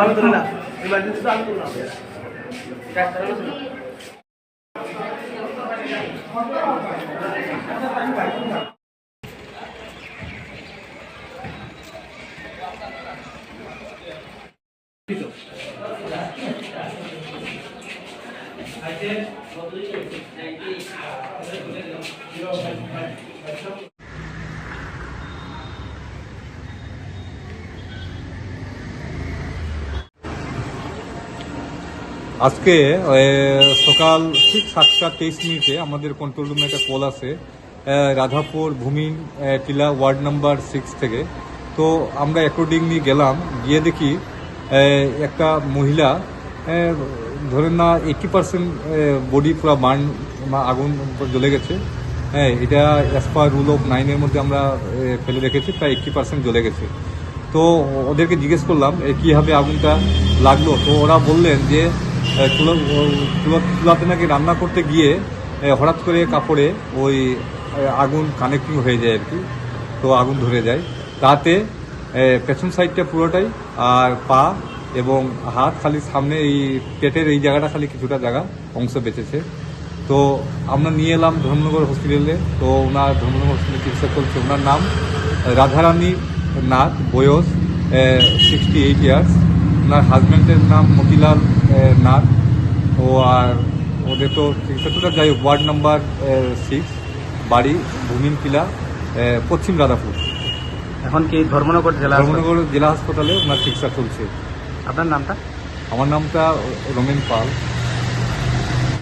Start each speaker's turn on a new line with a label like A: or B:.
A: আমি ধরে না ইমার্জেন্সি তো আমি করলাম
B: আজকে সকাল ঠিক সাতটা তেইশ মিনিটে আমাদের কন্ট্রোল রুমে একটা কল আসে রাধাপুর ভূমি টিলা ওয়ার্ড নাম্বার সিক্স থেকে। তো আমরা অ্যাকর্ডিংলি গেলাম, গিয়ে দেখি একটা মহিলা ধরেন না এইটি পার্সেন্ট বডি পুরো বার্ন আগুন জ্বলে গেছে। হ্যাঁ এটা অ্যাজ পার রুল অফ নাইনের মধ্যে আমরা ফেলে রেখেছি, প্রায় এইটটি পার্সেন্ট জ্বলে গেছে। তো ওদেরকে জিজ্ঞেস করলাম কীভাবে আগুনটা লাগল? তো ওরা বললেন যে চুলাতে নাকি রান্না করতে গিয়ে হঠাৎ করে কাপড়ে ওই আগুন কানেক্টিং হয়ে যায় আর কি, তো আগুন ধরে যায়। তাতে পেছন সাইডটা পুরোটাই, আর পা এবং হাত খালি সামনে এই পেটের এই জায়গাটা খালি কিছুটা জায়গা, অংশ বেঁচেছে। তো আমরা নিয়ে এলাম ধর্মনগর হসপিটালে তো ওনার ধর্মনগর হসপিটালে চিকিৎসা চলছে ওনার নাম রাধারানী নাথ, বয়স সিক্সটি এইট ইয়ার্স ওনার হাজব্যান্ডের নাম মতিলাল নাথ। ও আর ওদের তো চিকিৎসা যাই হোক ওয়ার্ড নাম্বার সিক্স বাড়ি ভূমিন কিলা পশ্চিম রাধাপুর
C: এখন কি ধর্মনগর জেলা?
B: ধর্মনগর জেলা হাসপাতালে ওনার চিকিৎসা চলছে।
C: আপনার নামটা?
B: আমার নামটা রমেন পাল।